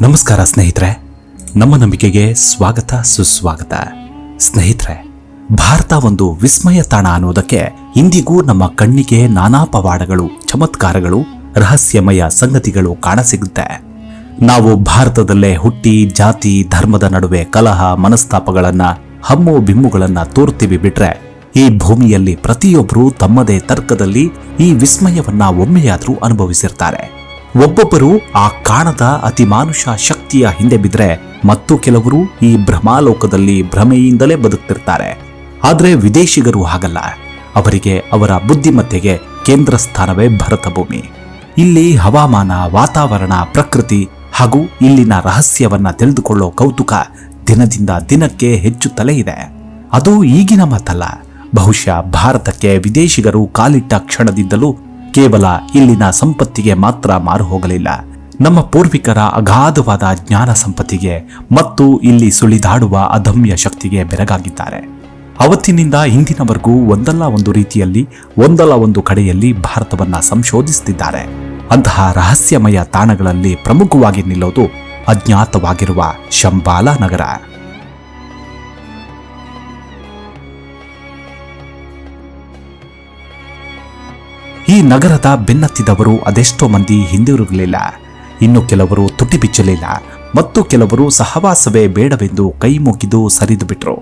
ನಮಸ್ಕಾರ ಸ್ನೇಹಿತರೆ, ನಮ್ಮ ನಂಬಿಕೆಗೆ ಸ್ವಾಗತ, ಸುಸ್ವಾಗತ. ಸ್ನೇಹಿತರೆ, ಭಾರತ ಒಂದು ವಿಸ್ಮಯ ತಾಣ ಅನ್ನೋದಕ್ಕೆ ಇಂದಿಗೂ ನಮ್ಮ ಕಣ್ಣಿಗೆ ನಾನಾ ಪವಾಡಗಳು, ಚಮತ್ಕಾರಗಳು, ರಹಸ್ಯಮಯ ಸಂಗತಿಗಳು ಕಾಣಸಿಗುತ್ತೆ. ನಾವು ಭಾರತದಲ್ಲೇ ಹುಟ್ಟಿ, ಜಾತಿ, ಧರ್ಮದ ನಡುವೆ ಕಲಹ, ಮನಸ್ತಾಪಗಳನ್ನ, ಹಮ್ಮು, ಬಿಮ್ಮುಗಳನ್ನ ತೋರ್ತೀವಿ ಬಿಟ್ರೆ, ಈ ಭೂಮಿಯಲ್ಲಿ ಪ್ರತಿಯೊಬ್ಬರೂ ತಮ್ಮದೇ ತರ್ಕದಲ್ಲಿ ಈ ವಿಸ್ಮಯವನ್ನ ಒಮ್ಮೆಯಾದ್ರೂ ಅನುಭವಿಸಿರ್ತಾರೆ. ಒಬ್ಬೊಬ್ಬರು ಆ ಕಾಣದ ಅತಿಮಾನುಷ ಶಕ್ತಿಯ ಹಿಂದೆ ಬಿದ್ರೆ ಮತ್ತು ಕೆಲವರು ಈ ಭ್ರಮಾಲೋಕದಲ್ಲಿ ಭ್ರಮೆಯಿಂದಲೇ ಬದುಕ್ತಿರ್ತಾರೆ. ಆದರೆ ವಿದೇಶಿಗರು ಹಾಗಲ್ಲ. ಅವರಿಗೆ ಅವರ ಬುದ್ಧಿಮತ್ತೆಗೆ ಕೇಂದ್ರ ಸ್ಥಾನವೇ ಭರತ ಭೂಮಿ ಇಲ್ಲಿ ಹವಾಮಾನ, ವಾತಾವರಣ, ಪ್ರಕೃತಿ ಹಾಗೂ ಇಲ್ಲಿನ ರಹಸ್ಯವನ್ನ ತಿಳಿದುಕೊಳ್ಳೋ ಕೌತುಕ ದಿನದಿಂದ ದಿನಕ್ಕೆ ಹೆಚ್ಚುತ್ತಲೇ ಇದೆ. ಅದು ಈಗಿನ ಮಾತಲ್ಲ. ಬಹುಶಃ ಭಾರತಕ್ಕೆ ವಿದೇಶಿಗರು ಕಾಲಿಟ್ಟ ಕ್ಷಣದಿಂದಲೂ ಕೇವಲ ಇಲ್ಲಿನ ಸಂಪತ್ತಿಗೆ ಮಾತ್ರ ಮಾರು ಹೋಗಲಿಲ್ಲ. ನಮ್ಮ ಪೂರ್ವಿಕರ ಅಗಾಧವಾದ ಜ್ಞಾನ ಸಂಪತ್ತಿಗೆ ಮತ್ತು ಇಲ್ಲಿ ಸುಳಿದಾಡುವ ಅದಮ್ಯ ಶಕ್ತಿಗೆ ಬೆರಗಾಗಿದ್ದಾರೆ. ಅವತ್ತಿನಿಂದ ಇಂದಿನವರೆಗೂ ಒಂದಲ್ಲ ಒಂದು ರೀತಿಯಲ್ಲಿ, ಒಂದಲ್ಲ ಒಂದು ಕಡೆಯಲ್ಲಿ ಭಾರತವನ್ನ ಸಂಶೋಧಿಸುತ್ತಿದ್ದಾರೆ ಅಂತಹ ರಹಸ್ಯಮಯ ತಾಣಗಳಲ್ಲಿ ಪ್ರಮುಖವಾಗಿ ನಿಲ್ಲೋದು ಅಜ್ಞಾತವಾಗಿರುವ ಶಂಬಾಲಾ ನಗರ ನಗರದ ಬೆನ್ನತ್ತಿದವರು ಅದೆಷ್ಟೋ ಮಂದಿ ಹಿಂದಿರುಗಲಿಲ್ಲ. ಇನ್ನು ಕೆಲವರು ತುಟಿ ಬಿಚ್ಚಲಿಲ್ಲ ಮತ್ತು ಕೆಲವರು ಸಹವಾಸವೇ ಬೇಡವೆಂದು ಕೈ ಮುಗಿದು ಸರಿದು ಬಿಟ್ರು.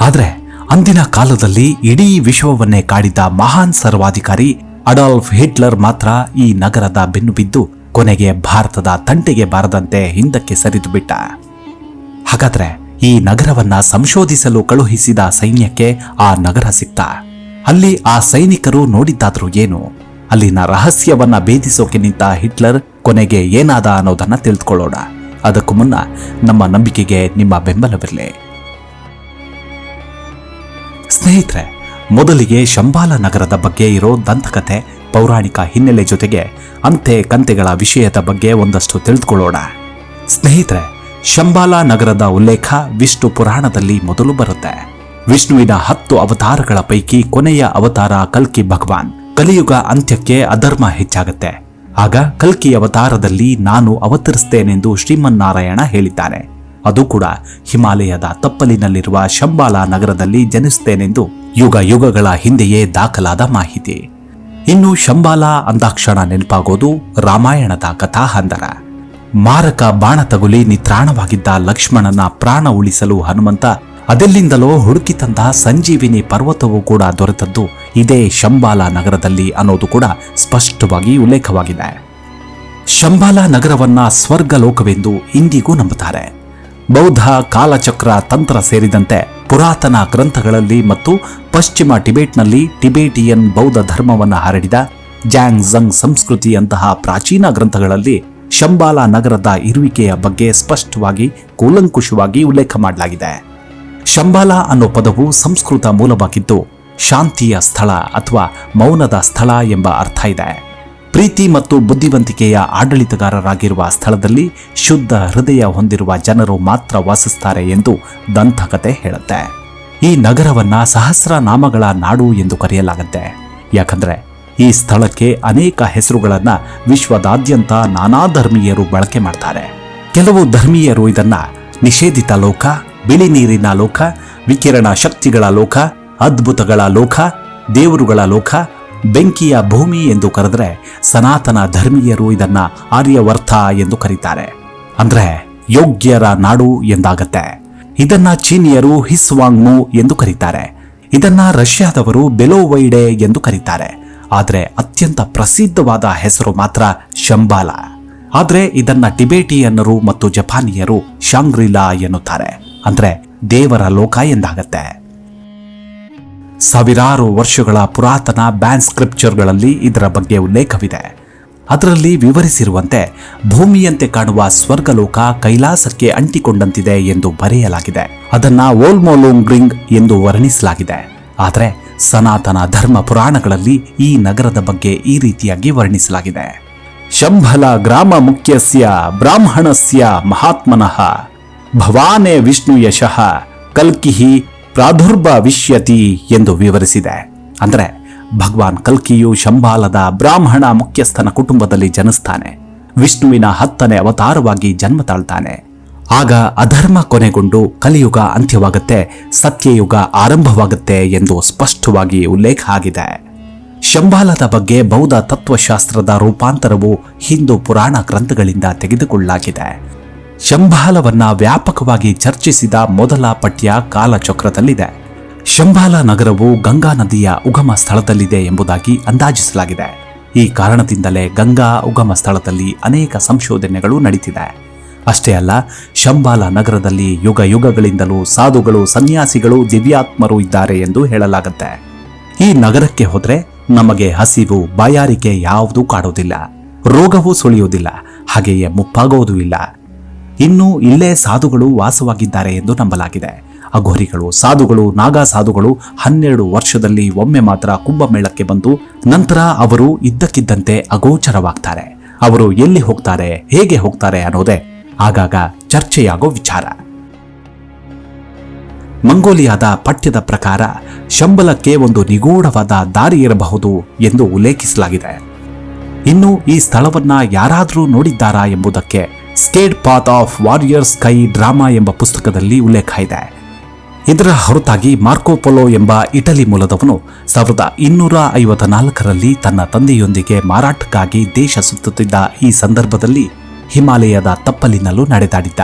ಆದರೆ ಅಂದಿನ ಕಾಲದಲ್ಲಿ ಇಡೀ ವಿಶ್ವವನ್ನೇ ಕಾಡಿದ ಮಹಾನ್ ಸರ್ವಾಧಿಕಾರಿ ಅಡಾಲ್ಫ್ ಹಿಟ್ಲರ್ ಮಾತ್ರ ಈ ನಗರದ ಬೆನ್ನು ಬಿದ್ದು ಕೊನೆಗೆ ಭಾರತದ ತಂಟೆಗೆ ಬಾರದಂತೆ ಹಿಂದಕ್ಕೆ ಸರಿದು ಬಿಟ್ಟ. ಹಾಗಾದ್ರೆ ಈ ನಗರವನ್ನ ಸಂಶೋಧಿಸಲು ಕಳುಹಿಸಿದ ಸೈನ್ಯಕ್ಕೆ ಆ ನಗರ ಸಿಕ್ತ? ಅಲ್ಲಿ ಆ ಸೈನಿಕರು ನೋಡಿದ್ದಾದ್ರೂ ಏನು? ಅಲ್ಲಿನ ರಹಸ್ಯವನ್ನ ಭೇದಿಸೋಕೆ ನಿಂತ ಹಿಟ್ಲರ್ ಕೊನೆಗೆ ಏನಾದ ಅನ್ನೋದನ್ನ ತಿಳಿದುಕೊಳ್ಳೋಣ. ಅದಕ್ಕೂ ಮುನ್ನ ನಮ್ಮ ನಂಬಿಕೆಗೆ ನಿಮ್ಮ ಬೆಂಬಲವಿರಲಿ. ಸ್ನೇಹಿತರೆ, ಮೊದಲಿಗೆ ಶಂಬಾಲ ನಗರದ ಬಗ್ಗೆ ಇರೋ ದಂತಕತೆ ಪೌರಾಣಿಕ ಹಿನ್ನೆಲೆ ಜೊತೆಗೆ ಅಂತೆ ಕಂತೆಗಳ ವಿಷಯದ ಬಗ್ಗೆ ಒಂದಷ್ಟು ತಿಳಿದುಕೊಳ್ಳೋಣ. ಸ್ನೇಹಿತರೆ, ಶಂಬಾಲ ನಗರದ ಉಲ್ಲೇಖ ವಿಷ್ಣು ಪುರಾಣದಲ್ಲಿ ಮೊದಲು ಬರುತ್ತೆ. ವಿಷ್ಣುವಿನ ಹತ್ತು ಅವತಾರಗಳ ಪೈಕಿ ಕೊನೆಯ ಅವತಾರ ಕಲ್ಕಿ ಭಗವಾನ್. ಕಲಿಯುಗ ಅಂತ್ಯಕ್ಕೆ ಅಧರ್ಮ ಹೆಚ್ಚಾಗುತ್ತೆ. ಆಗ ಕಲ್ಕಿ ಅವತಾರದಲ್ಲಿ ನಾನು ಅವತರಿಸ್ತೇನೆಂದು ಶ್ರೀಮನ್ನಾರಾಯಣ ಹೇಳಿದ್ದಾನೆ. ಅದು ಕೂಡ ಹಿಮಾಲಯದ ತಪ್ಪಲಿನಲ್ಲಿರುವ ಶಂಬಾಲ ನಗರದಲ್ಲಿ ಜನಿಸುತ್ತೇನೆಂದು ಯುಗ ಯುಗಗಳ ಹಿಂದೆಯೇ ದಾಖಲಾದ ಮಾಹಿತಿ. ಇನ್ನು ಶಂಬಾಲ ಅಂದಾಕ್ಷಣ ನೆನಪಾಗೋದು ರಾಮಾಯಣದ ಕಥಾಹಂದರ. ಮಾರಕ ಬಾಣ ತಗುಲಿ ನಿತ್ರಾಣವಾಗಿದ್ದ ಲಕ್ಷ್ಮಣನ ಪ್ರಾಣ ಉಳಿಸಲು ಹನುಮಂತ ಅದೆಲ್ಲಿಂದಲೋ ಹುಡುಕಿ ತಂದ ಸಂಜೀವಿನಿ ಪರ್ವತವೂ ಕೂಡ ದೊರೆತದ್ದು. ಇದೇ ಶಂಬಾಲ ನಗರದಲ್ಲಿ ಅನ್ನೋದು ಕೂಡ ಸ್ಪಷ್ಟವಾಗಿ ಉಲ್ಲೇಖವಾಗಿದೆ. ಶಂಬಾಲ ನಗರವನ್ನ ಸ್ವರ್ಗ ಲೋಕವೆಂದು ಇಂದಿಗೂ ನಂಬುತ್ತಾರೆ. ಬೌದ್ಧ ಕಾಲಚಕ್ರ ತಂತ್ರ ಸೇರಿದಂತೆ ಪುರಾತನ ಗ್ರಂಥಗಳಲ್ಲಿ ಮತ್ತು ಪಶ್ಚಿಮ ಟಿಬೆಟ್ನಲ್ಲಿ ಟಿಬೇಟಿಯನ್ ಬೌದ್ಧ ಧರ್ಮವನ್ನು ಹರಡಿದ ಜಾಂಗ್ ಜಂಗ್ ಸಂಸ್ಕೃತಿಯಂತಹ ಪ್ರಾಚೀನ ಗ್ರಂಥಗಳಲ್ಲಿ ಶಂಬಾಲ ನಗರದ ಇರುವಿಕೆಯ ಬಗ್ಗೆ ಸ್ಪಷ್ಟವಾಗಿ, ಕೂಲಂಕುಷವಾಗಿ ಉಲ್ಲೇಖ ಮಾಡಲಾಗಿದೆ. ಶಂಬಾಲ ಅನ್ನೋ ಪದವು ಸಂಸ್ಕೃತ ಮೂಲವಾಗಿದ್ದು, ಶಾಂತಿಯ ಸ್ಥಳ ಅಥವಾ ಮೌನದ ಸ್ಥಳ ಎಂಬ ಅರ್ಥ ಇದೆ. ಪ್ರೀತಿ ಮತ್ತು ಬುದ್ಧಿವಂತಿಕೆಯ ಆಡಳಿತಗಾರರಾಗಿರುವ ಸ್ಥಳದಲ್ಲಿ ಶುದ್ಧ ಹೃದಯ ಹೊಂದಿರುವ ಜನರು ಮಾತ್ರ ವಾಸಿಸ್ತಾರೆ ಎಂದು ದಂತಕತೆ ಹೇಳುತ್ತೆ. ಈ ನಗರವನ್ನ ಸಹಸ್ರ ನಾಮಗಳ ನಾಡು ಎಂದು ಕರೆಯಲಾಗುತ್ತೆ. ಯಾಕಂದ್ರೆ, ಈ ಸ್ಥಳಕ್ಕೆ ಅನೇಕ ಹೆಸರುಗಳನ್ನ ವಿಶ್ವದಾದ್ಯಂತ ನಾನಾ ಧರ್ಮೀಯರು ಬಳಕೆ ಮಾಡ್ತಾರೆ. ಕೆಲವು ಧರ್ಮೀಯರು ಇದನ್ನ ನಿಷೇಧಿತ ಲೋಕ ಬಿಳಿ ನೀರಿನ ಲೋಕ, ವಿಕಿರಣ ಶಕ್ತಿಗಳ ಲೋಕ, ಅದ್ಭುತಗಳ ಲೋಕ, ದೇವರುಗಳ ಲೋಕ, ಬೆಂಕಿಯ ಭೂಮಿ ಎಂದು ಕರೆದ್ರೆ ಸನಾತನ ಧರ್ಮೀಯರು ಇದನ್ನ ಆರ್ಯವರ್ಥ ಎಂದು ಕರೀತಾರೆ. ಅಂದ್ರೆ ಯೋಗ್ಯರ ನಾಡು ಎಂದಾಗತ್ತೆ. ಇದನ್ನ ಚೀನಿಯರು ಹಿಸ್ವಾಂಗ್ಮು ಎಂದು ಕರೀತಾರೆ. ಇದನ್ನ ರಷ್ಯಾದವರು ಬೆಲೋವೈಡೆ ಎಂದು ಕರೀತಾರೆ. ಆದರೆ ಅತ್ಯಂತ ಪ್ರಸಿದ್ಧವಾದ ಹೆಸರು ಮಾತ್ರ ಶಂಬಾಲ. ಆದರೆ ಇದನ್ನ ಟಿಬೇಟಿಯನ್ನರು ಮತ್ತು ಜಪಾನಿಯರು ಶಾಂಗ್ರಿಲಾ ಎನ್ನುತ್ತಾರೆ. ಅಂದ್ರೆ ದೇವರ ಲೋಕ ಎಂದಾಗತ್ತೆ. ಸಾವಿರಾರು ವರ್ಷಗಳ ಪುರಾತನ ಬ್ಯಾನ್ ಸ್ಕ್ರಿಪ್ಚರ್ಗಳಲ್ಲಿ ಇದರ ಬಗ್ಗೆ ಉಲ್ಲೇಖವಿದೆ. ಅದರಲ್ಲಿ ವಿವರಿಸಿರುವಂತೆ ಭೂಮಿಯಂತೆ ಕಾಣುವ ಸ್ವರ್ಗಲೋಕ ಕೈಲಾಸಕ್ಕೆ ಅಂಟಿಕೊಂಡಂತಿದೆ ಎಂದು ಬರೆಯಲಾಗಿದೆ. ಅದನ್ನ ಓಲ್ಮೋಲೋಂಗ್ರಿಂಗ್ ಎಂದು ವರ್ಣಿಸಲಾಗಿದೆ. ಆದರೆ ಸನಾತನ ಧರ್ಮ ಪುರಾಣಗಳಲ್ಲಿ ಈ ನಗರದ ಬಗ್ಗೆ ಈ ರೀತಿಯಾಗಿ ವರ್ಣಿಸಲಾಗಿದೆ. ಶಂಭಲ ಗ್ರಾಮ ಮುಖ್ಯಸ್ಯ ಬ್ರಾಹ್ಮಣಸ್ಯ ಮಹಾತ್ಮನಃ ಭವಾನೇ ವಿಷ್ಣು ಯಶಃ ಕಲ್ಕಿಹಿ ಪ್ರಾದುರ್ಭವಿಷ್ಯತಿ ಎಂದು ವಿವರಿಸಿದೆ. ಅಂದರೆ ಭಗವಾನ್ ಕಲ್ಕಿಯು ಶಂಬಾಲದ ಬ್ರಾಹ್ಮಣ ಮುಖ್ಯಸ್ಥನ ಕುಟುಂಬದಲ್ಲಿ ಜನಿಸ್ತಾನೆ. ವಿಷ್ಣುವಿನ ಹತ್ತನೇ ಅವತಾರವಾಗಿ ಜನ್ಮ ತಾಳ್ತಾನೆ. ಆಗ ಅಧರ್ಮ ಕೊನೆಗೊಂಡು ಕಲಿಯುಗ ಅಂತ್ಯವಾಗುತ್ತೆ, ಸತ್ಯಯುಗ ಆರಂಭವಾಗುತ್ತೆ ಎಂದು ಸ್ಪಷ್ಟವಾಗಿ ಉಲ್ಲೇಖ ಆಗಿದೆ. ಶಂಬಾಲದ ಬಗ್ಗೆ ಬೌದ್ಧ ತತ್ವಶಾಸ್ತ್ರದ ರೂಪಾಂತರವು ಹಿಂದೂ ಪುರಾಣ ಗ್ರಂಥಗಳಿಂದ ತೆಗೆದುಕೊಳ್ಳಲಾಗಿದೆ. ಶಂಬಾಲವನ್ನ ವ್ಯಾಪಕವಾಗಿ ಚರ್ಚಿಸಿದ ಮೊದಲ ಪಠ್ಯ ಕಾಲಚಕ್ರದಲ್ಲಿದೆ. ಶಂಬಾಲ ನಗರವು ಗಂಗಾ ನದಿಯ ಉಗಮ ಸ್ಥಳದಲ್ಲಿದೆ ಎಂಬುದಾಗಿ ಅಂದಾಜಿಸಲಾಗಿದೆ. ಈ ಕಾರಣದಿಂದಲೇ ಗಂಗಾ ಉಗಮ ಸ್ಥಳದಲ್ಲಿ ಅನೇಕ ಸಂಶೋಧನೆಗಳು ನಡೀತಿದೆ. ಅಷ್ಟೇ ಅಲ್ಲ ಶಂಬಾಲ ನಗರದಲ್ಲಿ ಯುಗ ಯುಗಗಳಿಂದಲೂ ಸಾಧುಗಳು, ಸನ್ಯಾಸಿಗಳು, ದಿವ್ಯಾತ್ಮರು ಇದ್ದಾರೆ ಎಂದು ಹೇಳಲಾಗುತ್ತೆ. ಈ ನಗರಕ್ಕೆ ಹೋದ್ರೆ ನಮಗೆ ಹಸಿವು, ಬಾಯಾರಿಕೆ ಯಾವುದೂ ಕಾಡುವುದಿಲ್ಲ ರೋಗವೂ ಸುಳಿಯುವುದಿಲ್ಲ ಹಾಗೆಯೇ ಮುಪ್ಪಾಗೋದೂ ಇಲ್ಲ. ಇನ್ನು ಇಲ್ಲೇ ಸಾಧುಗಳು ವಾಸವಾಗಿದ್ದಾರೆ ಎಂದು ನಂಬಲಾಗಿದೆ. ಅಘೋರಿಗಳು, ಸಾಧುಗಳು, ನಾಗಾ ಸಾಧುಗಳು ಹನ್ನೆರಡು ವರ್ಷದಲ್ಲಿ ಒಮ್ಮೆ ಮಾತ್ರ ಕುಂಭಮೇಳಕ್ಕೆ ಬಂದು ನಂತರ ಅವರು ಇದ್ದಕ್ಕಿದ್ದಂತೆ ಅಗೋಚರವಾಗ್ತಾರೆ. ಅವರು ಎಲ್ಲಿ ಹೋಗ್ತಾರೆ, ಹೇಗೆ ಹೋಗ್ತಾರೆ ಅನ್ನೋದೇ ಆಗಾಗ ಚರ್ಚೆಯಾಗೋ ವಿಚಾರ. ಮಂಗೋಲಿಯಾದ ಪಠ್ಯದ ಪ್ರಕಾರ ಶಂಬಲಕ್ಕೆ ಒಂದು ನಿಗೂಢವಾದ ದಾರಿ ಇರಬಹುದು ಎಂದು ಉಲ್ಲೇಖಿಸಲಾಗಿದೆ. ಇನ್ನು ಈ ಸ್ಥಳವನ್ನ ಯಾರಾದರೂ ನೋಡಿದ್ದಾರಾ ಎಂಬುದಕ್ಕೆ sacred path of warriors sky drama ಎಂಬ ಪುಸ್ತಕದಲ್ಲಿ ಉಲ್ಲೇಖ ಇದೆ. ಇದರ ಹೊರತಾಗಿ ಮಾರ್ಕೋಪೊಲೋ ಎಂಬ ಇಟಲಿ ಮೂಲದವನು ಸಾವಿರದ ಇನ್ನೂರ ಐವತ್ತ ನಾಲ್ಕರಲ್ಲಿ ತನ್ನ ತಂದೆಯೊಂದಿಗೆ ಮಾರಾಟಕ್ಕಾಗಿ ದೇಶ ಸುತ್ತುತ್ತಿದ್ದ ಈ ಸಂದರ್ಭದಲ್ಲಿ ಹಿಮಾಲಯದ ತಪ್ಪಲಿನಲ್ಲೂ ನಡೆದಾಡಿದ್ದ.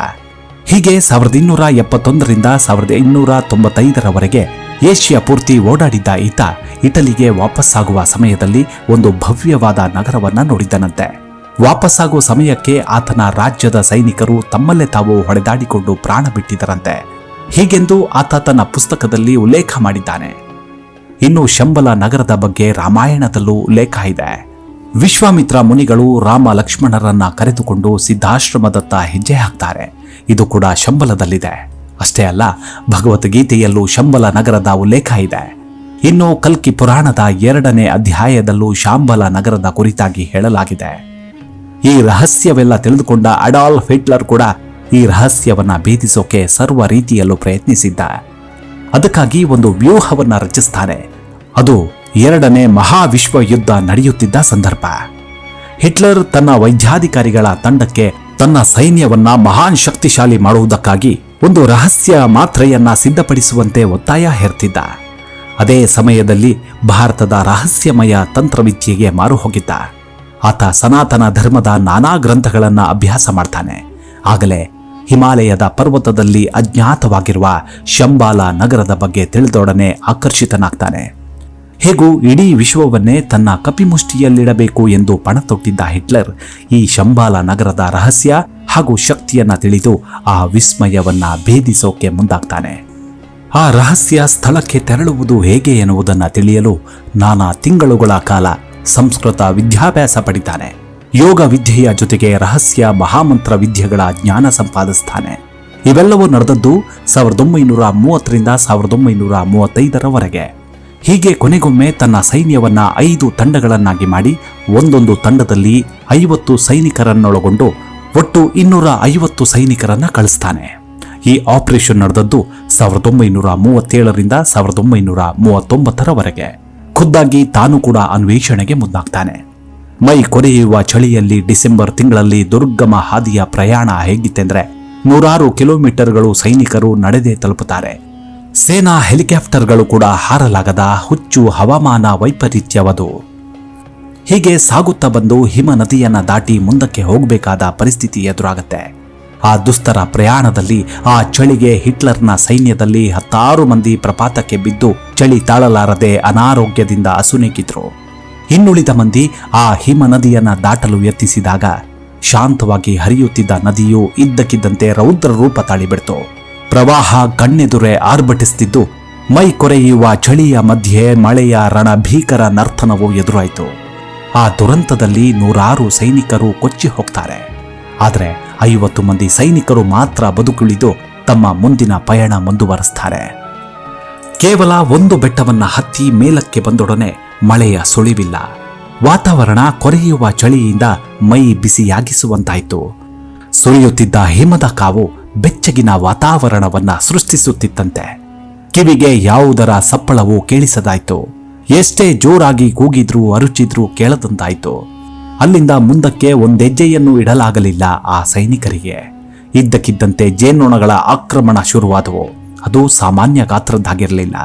ಹೀಗೆ ಸಾವಿರದ ಇನ್ನೂರ ಎಪ್ಪತ್ತೊಂದರಿಂದ ಸಾವಿರದ ಇನ್ನೂರ ತೊಂಬತ್ತೈದರವರೆಗೆ ಏಷ್ಯಾ ಪೂರ್ತಿ ಓಡಾಡಿದ್ದ ಈತ ಇಟಲಿಗೆ ವಾಪಸ್ಸಾಗುವ ಸಮಯದಲ್ಲಿ ಒಂದು ಭವ್ಯವಾದ ನಗರವನ್ನು ನೋಡಿದ್ದನಂತೆ ವಾಪಸ್ಸಾಗುವ ಸಮಯಕ್ಕೆ ಆತನ ರಾಜ್ಯದ ಸೈನಿಕರು ತಮ್ಮಲ್ಲೇ ತಾವು ಹೊಡೆದಾಡಿಕೊಂಡು ಪ್ರಾಣ ಬಿಟ್ಟಿದ್ದರಂತೆ ಹೀಗೆಂದು ಆತ ತನ್ನ ಪುಸ್ತಕದಲ್ಲಿ ಉಲ್ಲೇಖ ಮಾಡಿದ್ದಾನೆ. ಇನ್ನು ಶಂಬಲ ನಗರದ ಬಗ್ಗೆ ರಾಮಾಯಣದಲ್ಲೂ ಉಲ್ಲೇಖ ಇದೆ. ವಿಶ್ವಾಮಿತ್ರ ಮುನಿಗಳು ರಾಮ ಲಕ್ಷ್ಮಣರನ್ನ ಕರೆದುಕೊಂಡು ಸಿದ್ಧಾಶ್ರಮದತ್ತ ಹೆಜ್ಜೆ ಹಾಕ್ತಾರೆ. ಇದು ಕೂಡ ಶಂಬಲದಲ್ಲಿದೆ. ಅಷ್ಟೇ ಅಲ್ಲ, ಭಗವದ್ಗೀತೆಯಲ್ಲೂ ಶಂಬಲ ನಗರದ ಉಲ್ಲೇಖ ಇದೆ. ಇನ್ನು ಕಲ್ಕಿ ಪುರಾಣದ ಎರಡನೇ ಅಧ್ಯಾಯದಲ್ಲೂ ಶಾಂಬಲ ನಗರದ ಕುರಿತಾಗಿ ಹೇಳಲಾಗಿದೆ. ಈ ರಹಸ್ಯವೆಲ್ಲ ತಿಳಿದುಕೊಂಡ ಅಡಾಲ್ ಹಿಟ್ಲರ್ ಕೂಡ ಈ ರಹಸ್ಯವನ್ನ ಭೇದಿಸೋಕೆ ಸರ್ವ ರೀತಿಯಲ್ಲೂ ಪ್ರಯತ್ನಿಸಿದ್ದ. ಅದಕ್ಕಾಗಿ ಒಂದು ವ್ಯೂಹವನ್ನ ರಚಿಸ್ತಾನೆ. ಅದು ಎರಡನೇ ಮಹಾವಿಶ್ವ ಯುದ್ಧ ನಡೆಯುತ್ತಿದ್ದ ಸಂದರ್ಭ. ಹಿಟ್ಲರ್ ತನ್ನ ವೈದ್ಯಾಧಿಕಾರಿಗಳ ತಂಡಕ್ಕೆ ತನ್ನ ಸೈನ್ಯವನ್ನ ಮಹಾನ್ ಶಕ್ತಿಶಾಲಿ ಮಾಡುವುದಕ್ಕಾಗಿ ಒಂದು ರಹಸ್ಯ ಮಾತ್ರೆಯನ್ನ ಸಿದ್ಧಪಡಿಸುವಂತೆ ಒತ್ತಾಯ ಹೇರ್ತಿದ್ದ. ಅದೇ ಸಮಯದಲ್ಲಿ ಭಾರತದ ರಹಸ್ಯಮಯ ತಂತ್ರವಿದ್ಯೆಗೆ ಮಾರು ಹೋಗಿದ್ದ ಆತ ಸನಾತನ ಧರ್ಮದ ನಾನಾ ಗ್ರಂಥಗಳನ್ನು ಅಭ್ಯಾಸ ಮಾಡ್ತಾನೆ. ಆಗಲೇ ಹಿಮಾಲಯದ ಪರ್ವತದಲ್ಲಿ ಅಜ್ಞಾತವಾಗಿರುವ ಶಂಬಾಲ ನಗರದ ಬಗ್ಗೆ ತಿಳಿದೊಡನೆ ಆಕರ್ಷಿತನಾಗ್ತಾನೆ. ಹೇಗೂ ಇಡೀ ವಿಶ್ವವನ್ನೇ ತನ್ನ ಕಪಿಮುಷ್ಟಿಯಲ್ಲಿಡಬೇಕು ಎಂದು ಪಣ ತೊಟ್ಟಿದ್ದ ಹಿಟ್ಲರ್ ಈ ಶಂಬಾಲ ನಗರದ ರಹಸ್ಯ ಹಾಗೂ ಶಕ್ತಿಯನ್ನ ತಿಳಿದು ಆ ವಿಸ್ಮಯವನ್ನ ಭೇದಿಸೋಕೆ ಮುಂದಾಗ್ತಾನೆ. ಆ ರಹಸ್ಯ ಸ್ಥಳಕ್ಕೆ ತೆರಳುವುದು ಹೇಗೆ ಎನ್ನುವುದನ್ನು ತಿಳಿಯಲು ನಾನಾ ತಿಂಗಳುಗಳ ಕಾಲ ಸಂಸ್ಕೃತ ವಿದ್ಯಾಭ್ಯಾಸ ಪಡಿತಾನೆ. ಯೋಗ ವಿದ್ಯೆಯ ಜೊತೆಗೆ ರಹಸ್ಯ ಮಹಾಮಂತ್ರ ವಿದ್ಯೆಗಳ ಜ್ಞಾನ ಸಂಪಾದಿಸ್ತಾನೆ. ಇವೆಲ್ಲವೂ ನಡೆದದ್ದು ಸಾವಿರದ ಒಂಬೈನೂರ ಮೂವತ್ತರಿಂದ ಸಾವಿರದ ಒಂಬೈನೂರ ಮೂವತ್ತೈದರವರೆಗೆ. ಹೀಗೆ ಕೊನೆಗೊಮ್ಮೆ ತನ್ನ ಸೈನ್ಯವನ್ನ ಐದು ತಂಡಗಳನ್ನಾಗಿ ಮಾಡಿ ಒಂದೊಂದು ತಂಡದಲ್ಲಿ ಐವತ್ತು ಸೈನಿಕರನ್ನೊಳಗೊಂಡು ಒಟ್ಟು ಇನ್ನೂರ ಐವತ್ತು ಸೈನಿಕರನ್ನ ಕಳಿಸ್ತಾನೆ. ಈ ಆಪರೇಷನ್ ನಡೆದದ್ದು ಸಾವಿರದ ಒಂಬೈನೂರ ಮೂವತ್ತೇಳರಿಂದ ಸಾವಿರದ ಒಂಬೈನೂರ ಮೂವತ್ತೊಂಬತ್ತರವರೆಗೆ. ಖುದ್ದಾಗಿ ತಾನು ಕೂಡ ಅನ್ವೇಷಣೆಗೆ ಮುಂದಾಗ್ತಾನೆ. ಮೈ ಕೊರೆಯುವ ಚಳಿಯಲ್ಲಿ ಡಿಸೆಂಬರ್ ತಿಂಗಳಲ್ಲಿ ದುರ್ಗಮ ಹಾದಿಯ ಪ್ರಯಾಣ ಹೇಗಿತ್ತೆಂದ್ರೆ ನೂರಾರು ಕಿಲೋಮೀಟರ್ಗಳು ಸೈನಿಕರು ನಡೆದೇ ತಲುಪುತ್ತಾರೆ. ಸೇನಾ ಹೆಲಿಕಾಪ್ಟರ್ಗಳು ಕೂಡ ಹಾರಲಾಗದ ಹುಚ್ಚು ಹವಾಮಾನ ವೈಪರೀತ್ಯವದು. ಹೀಗೆ ಸಾಗುತ್ತಾ ಬಂದು ಹಿಮ ನದಿಯನ್ನ ದಾಟಿ ಮುಂದಕ್ಕೆ ಹೋಗಬೇಕಾದ ಪರಿಸ್ಥಿತಿ ಎದುರಾಗತ್ತೆ. ಆ ದುಸ್ತರ ಪ್ರಯಾಣದಲ್ಲಿ ಆ ಚಳಿಗೆ ಹಿಟ್ಲರ್ನ ಸೈನ್ಯದಲ್ಲಿ ಹತ್ತಾರು ಮಂದಿ ಪ್ರಪಾತಕ್ಕೆ ಬಿದ್ದು ಚಳಿ ತಾಳಲಾರದೆ ಅನಾರೋಗ್ಯದಿಂದ ಅಸುನೀಗಿದ್ರು ಇನ್ನುಳಿದ ಮಂದಿ ಆ ಹಿಮ ನದಿಯನ್ನ ದಾಟಲು ಯತ್ನಿಸಿದಾಗ ಶಾಂತವಾಗಿ ಹರಿಯುತ್ತಿದ್ದ ನದಿಯು ಇದ್ದಕ್ಕಿದ್ದಂತೆ ರೌದ್ರ ರೂಪ ತಾಳಿಬಿಡ್ತು. ಪ್ರವಾಹ ಕಣ್ಣೆದುರೆ ಆರ್ಭಟಿಸುತ್ತಿದ್ದು ಮೈ ಕೊರೆಯುವ ಚಳಿಯ ಮಧ್ಯೆ ಮಳೆಯ ರಣಭೀಕರ ನರ್ತನವು ಎದುರಾಯಿತು. ಆ ದುರಂತದಲ್ಲಿ ನೂರಾರು ಸೈನಿಕರು ಕೊಚ್ಚಿ ಹೋಗ್ತಾರೆ. ಆದರೆ ಐವತ್ತು ಮಂದಿ ಸೈನಿಕರು ಮಾತ್ರ ಬದುಕುಳಿದು ತಮ್ಮ ಮುಂದಿನ ಪಯಣ ಮುಂದುವರೆಸ್ತಾರೆ. ಕೇವಲ ಒಂದು ಬೆಟ್ಟವನ್ನ ಹತ್ತಿ ಮೇಲಕ್ಕೆ ಬಂದೊಡನೆ ಮಳೆಯ ಸುಳಿವಿಲ್ಲ. ವಾತಾವರಣ ಕೊರೆಯುವ ಚಳಿಯಿಂದ ಮೈ ಬಿಸಿಯಾಗಿಸುವಂತಾಯಿತು. ಸುರಿಯುತ್ತಿದ್ದ ಹಿಮದ ಕಾವು ಬೆಚ್ಚಗಿನ ವಾತಾವರಣವನ್ನ ಸೃಷ್ಟಿಸುತ್ತಿತ್ತಂತೆ. ಕಿವಿಗೆ ಯಾವುದರ ಸಪ್ಪಳವೂ ಕೇಳಿಸದಾಯ್ತು. ಎಷ್ಟೇ ಜೋರಾಗಿ ಕೂಗಿದ್ರೂ ಅರುಚಿದ್ರೂ ಕೇಳದಂತಾಯ್ತು. ಅಲ್ಲಿಂದ ಮುಂದಕ್ಕೆ ಒಂದೆಜ್ಜೆಯನ್ನು ಇಡಲಾಗಲಿಲ್ಲ ಆ ಸೈನಿಕರಿಗೆ. ಇದ್ದಕ್ಕಿದ್ದಂತೆ ಜೇನ್ನೊಣಗಳ ಆಕ್ರಮಣ ಶುರುವಾದವು. ಅದು ಸಾಮಾನ್ಯ ಗಾತ್ರದ್ದಾಗಿರಲಿಲ್ಲ.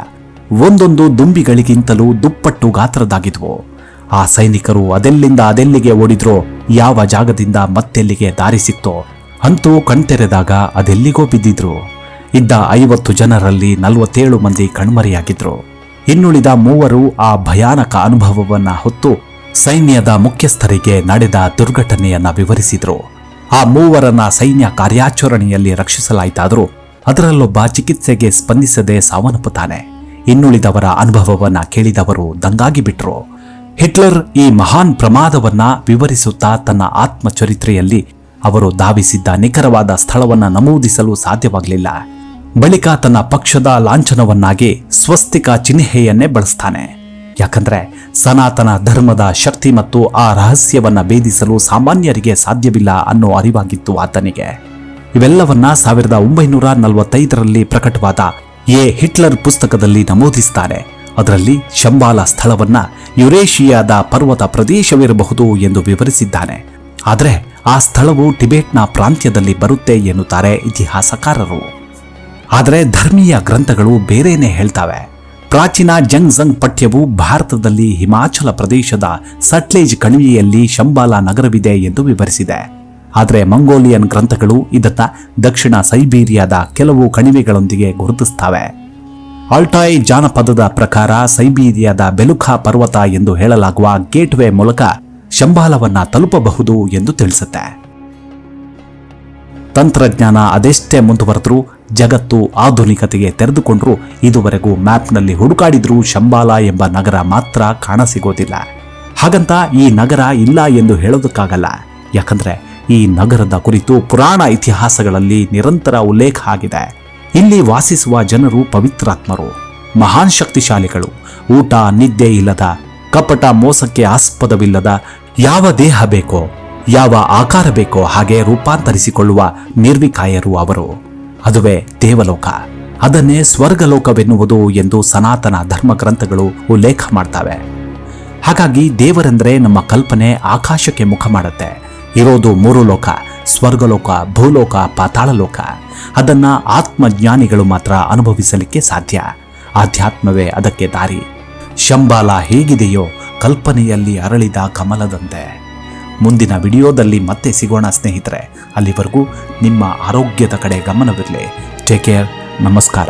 ಒಂದೊಂದು ದುಂಬಿಗಳಿಗಿಂತಲೂ ದುಪ್ಪಟ್ಟು ಗಾತ್ರದ್ದಾಗಿದ್ವು. ಆ ಸೈನಿಕರು ಅದೆಲ್ಲಿಂದ ಅದೆಲ್ಲಿಗೆ ಓಡಿದ್ರೋ, ಯಾವ ಜಾಗದಿಂದ ಮತ್ತೆಲ್ಲಿಗೆ ದಾರಿ ಸಿಕ್ತೋ, ಅಂತೂ ಕಣ್ತೆರೆದಾಗ ಅದೆಲ್ಲಿಗೋ ಬಿದ್ದಿದ್ರು. ಇದ್ದ ಐವತ್ತು ಜನರಲ್ಲಿ ನಲವತ್ತೇಳು ಮಂದಿ ಕಣ್ಮರೆಯಾಗಿದ್ರು. ಇನ್ನುಳಿದ ಮೂವರು ಆ ಭಯಾನಕ ಅನುಭವವನ್ನ ಹೊತ್ತು ಸೈನ್ಯದ ಮುಖ್ಯಸ್ಥರಿಗೆ ನಡೆದ ದುರ್ಘಟನೆಯನ್ನ ವಿವರಿಸಿದ್ರು. ಆ ಮೂವರನ್ನ ಸೈನ್ಯ ಕಾರ್ಯಾಚರಣೆಯಲ್ಲಿ ರಕ್ಷಿಸಲಾಯಿತಾದರೂ ಅದರಲ್ಲೊಬ್ಬ ಚಿಕಿತ್ಸೆಗೆ ಸ್ಪಂದಿಸದೆ ಸಾವನ್ನಪ್ಪುತ್ತಾನೆ. ಇನ್ನುಳಿದವರ ಅನುಭವವನ್ನ ಕೇಳಿದವರು ದಂಗಾಗಿ ಬಿಟ್ರು ಹಿಟ್ಲರ್ ಈ ಮಹಾನ್ ಪ್ರಮಾದವನ್ನ ವಿವರಿಸುತ್ತಾ ತನ್ನ ಆತ್ಮಚರಿತ್ರೆಯಲ್ಲಿ ಅವರು ಧಾವಿಸಿದ್ದ ನಿಖರವಾದ ಸ್ಥಳವನ್ನ ನಮೂದಿಸಲು ಸಾಧ್ಯವಾಗಲಿಲ್ಲ. ಬಳಿಕ ತನ್ನ ಪಕ್ಷದ ಲಾಂಛನವನ್ನಾಗಿ ಸ್ವಸ್ತಿಕ ಚಿಹ್ನೆಯನ್ನೇ ಬಳಸ್ತಾನೆ. ಯಾಕಂದ್ರೆ ಸನಾತನ ಧರ್ಮದ ಶಕ್ತಿ ಮತ್ತು ಆ ರಹಸ್ಯವನ್ನ ಭೇದಿಸಲು ಸಾಮಾನ್ಯರಿಗೆ ಸಾಧ್ಯವಿಲ್ಲ ಅನ್ನೋ ಅರಿವಾಗಿತ್ತು ಆತನಿಗೆ. ಇವೆಲ್ಲವನ್ನ ಸಾವಿರದ ಒಂಬೈನೂರ ನಲವತ್ತೈದರಲ್ಲಿ ಪ್ರಕಟವಾದ ಎ. ಹಿಟ್ಲರ್ ಪುಸ್ತಕದಲ್ಲಿ ನಮೂದಿಸ್ತಾರೆ. ಅದರಲ್ಲಿ ಶಂಬಾಲ ಸ್ಥಳವನ್ನ ಯುರೇಷಿಯಾದ ಪರ್ವತ ಪ್ರದೇಶವಿರಬಹುದು ಎಂದು ವಿವರಿಸಿದ್ದಾನೆ. ಆದರೆ ಆ ಸ್ಥಳವು ಟಿಬೆಟ್ನ ಪ್ರಾಂತ್ಯದಲ್ಲಿ ಬರುತ್ತೆ ಎನ್ನುತ್ತಾರೆ ಇತಿಹಾಸಕಾರರು. ಆದರೆ ಧರ್ಮೀಯ ಗ್ರಂಥಗಳು ಬೇರೇನೆ ಹೇಳ್ತವೆ. ಪ್ರಾಚೀನ ಜಂಗ್ಜಂಗ್ ಪಠ್ಯವು ಭಾರತದಲ್ಲಿ ಹಿಮಾಚಲ ಪ್ರದೇಶದ ಸಟ್ಲೇಜ್ ಕಣಿವೆಯಲ್ಲಿ ಶಂಬಾಲ ನಗರವಿದೆ ಎಂದು ವಿವರಿಸಿದೆ. ಆದರೆ ಮಂಗೋಲಿಯನ್ ಗ್ರಂಥಗಳು ಇದತ್ತ ದಕ್ಷಿಣ ಸೈಬೀರಿಯಾದ ಕೆಲವು ಕಣಿವೆಗಳೊಂದಿಗೆ ಗುರುತಿಸ್ತವೆ. ಆಲ್ಟಾಯ್ ಜಾನಪದದ ಪ್ರಕಾರ ಸೈಬೀರಿಯಾದ ಬೆಲುಖಾ ಪರ್ವತ ಎಂದು ಹೇಳಲಾಗುವ ಗೇಟ್ವೇ ಮೂಲಕ ಶಂಬಾಲವನ್ನು ತಲುಪಬಹುದು ಎಂದು ತಿಳಿಸುತ್ತೆ. ತಂತ್ರಜ್ಞಾನ ಅದೆಷ್ಟೇ ಮುಂದುವರೆದರೂ ಜಗತ್ತು ಆಧುನಿಕತೆಗೆ ತೆರೆದುಕೊಂಡರೂ, ಇದುವರೆಗೂ ಮ್ಯಾಪ್ನಲ್ಲಿ ಹುಡುಕಾಡಿದ್ರೂ ಶಂಬಾಲ ಎಂಬ ನಗರ ಮಾತ್ರ ಕಾಣಸಿಗೋದಿಲ್ಲ. ಹಾಗಂತ ಈ ನಗರ ಇಲ್ಲ ಎಂದು ಹೇಳೋದಕ್ಕಾಗಲ್ಲ. ಯಾಕಂದ್ರೆ ಈ ನಗರದ ಕುರಿತು ಪುರಾಣ ಇತಿಹಾಸಗಳಲ್ಲಿ ನಿರಂತರ ಉಲ್ಲೇಖ ಆಗಿದೆ. ಇಲ್ಲಿ ವಾಸಿಸುವ ಜನರು ಪವಿತ್ರಾತ್ಮರು, ಮಹಾನ್ ಶಕ್ತಿಶಾಲಿಗಳು, ಊಟ, ನಿದ್ದೆ ಇಲ್ಲದ, ಕಪಟ ಮೋಸಕ್ಕೆ ಆಸ್ಪದವಿಲ್ಲದ ಯಾವ ದೇಹ ಬೇಕೋ, ಯಾವ ಆಕಾರ ಬೇಕೋ ಹಾಗೆ ರೂಪಾಂತರಿಸಿಕೊಳ್ಳುವ ನಿರ್ವಿಕಾಯರು ಅವರು. ಅದುವೇ ದೇವಲೋಕ. ಅದನ್ನೇ ಸ್ವರ್ಗಲೋಕವೆನ್ನುವುದು ಎಂದು ಸನಾತನ ಧರ್ಮ ಗ್ರಂಥಗಳು ಉಲ್ಲೇಖ ಮಾಡ್ತವೆ. ಹಾಗಾಗಿ ದೇವರೆಂದರೆ ನಮ್ಮ ಕಲ್ಪನೆ ಆಕಾಶಕ್ಕೆ ಮುಖ ಮಾಡುತ್ತೆ. ಇರೋದು ಮೂರು ಲೋಕ, ಸ್ವರ್ಗಲೋಕ, ಭೂಲೋಕ, ಪಾತಾಳಲೋಕ. ಅದನ್ನ ಆತ್ಮಜ್ಞಾನಿಗಳು ಮಾತ್ರ ಅನುಭವಿಸಲಿಕ್ಕೆ ಸಾಧ್ಯ. ಆಧ್ಯಾತ್ಮವೇ ಅದಕ್ಕೆ ದಾರಿ. ಶಂಬಾಲ ಹೇಗಿದೆಯೋ ಕಲ್ಪನೆಯಲ್ಲಿ ಅರಳಿದ ಕಮಲದಂತೆ. ಮುಂದಿನ ವಿಡಿಯೋದಲ್ಲಿ ಮತ್ತೆ ಸಿಗೋಣ ಸ್ನೇಹಿತರೆ. ಅಲ್ಲಿವರೆಗೂ ನಿಮ್ಮ ಆರೋಗ್ಯದ ಕಡೆ ಗಮನವಿರಲಿ. ಟೇಕ್ ಕೇರ್ ನಮಸ್ಕಾರ.